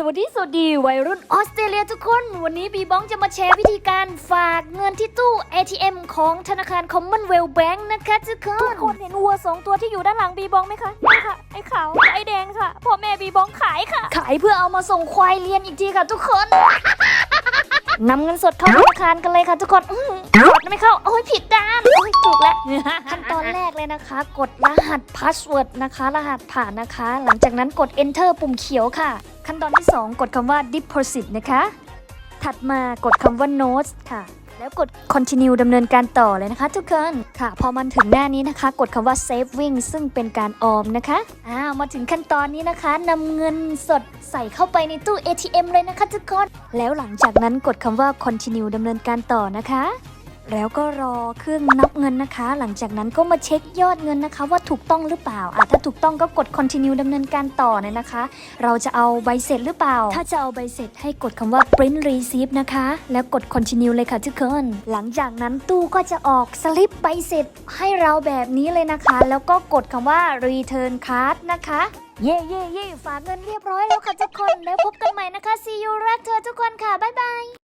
สวัสดี สวัสดีวัยรุ่นออสเตรเลียทุกคน วันนี้บีบ้องจะมาแชร์วิธีการฝากเงินที่ตู้ ATM ของธนาคาร Commonwealth Bank นะคะทุกคนทุกคนเห็นวัวสองตัวที่อยู่ด้านหลังบีบองไหมคะนี่ค่ะ ไอ้ขาวไอ้แดงค่ะพ่อแม่บีบองขายค่ะ ขายเพื่อเอามาส่งควายเรียนอีกทีค่ะทุกคนนำเงินสดเข้าธนาคารกันเลยค่ะทุกคนกดไม่เข้า โอ้ยผิดด้าน โอ้ยถูกแล้ว ขั้นตอนแรกเลยนะคะ กดรหัสพาสเวิร์ดนะคะ รหัสผ่านนะคะ หลังจากนั้นกด enter ปุ่มเขียวค่ะ ขั้นตอนที่ 2 กดคำว่า deposit นะคะ ถัดมากดคำว่า notes ค่ะ แล้วกด continue ดำเนินการต่อเลยนะคะ ทุกคนค่ะ พอมันถึงหน้านี้นะคะ กดคำว่า saving ซึ่งเป็นการออมนะคะอ้าวมาถึงขั้นตอนนี้นะคะนำเงินสดใส่เข้าไปในตู้ ATM เลยนะคะทุกคน แล้วหลังจากนั้นกดคำว่า continue ดำเนินการต่อนะคะ แล้วก็รอเครื่องนับเงินนะคะ หลังจากนั้นก็มาเช็คยอดเงินนะคะ ว่าถูกต้องหรือเปล่าอะถ้าถูกต้องก็กด continue ดำเนินการต่อเลยนะคะ เราจะเอาใบเสร็จหรือเปล่า ถ้าจะเอาใบเสร็จให้กดคำว่า print receipt นะคะ แล้วกด continue เลยค่ะทุกคนหลังจากนั้นตู้ก็จะออกสลิปใบเสร็จให้เราแบบนี้เลยนะคะ แล้วก็กดคำว่า return card นะคะ เย่เย่เย่ฝากเงินเรียบร้อยแล้วค่ะทุกคน แล้วพบกันใหม่นะคะ see you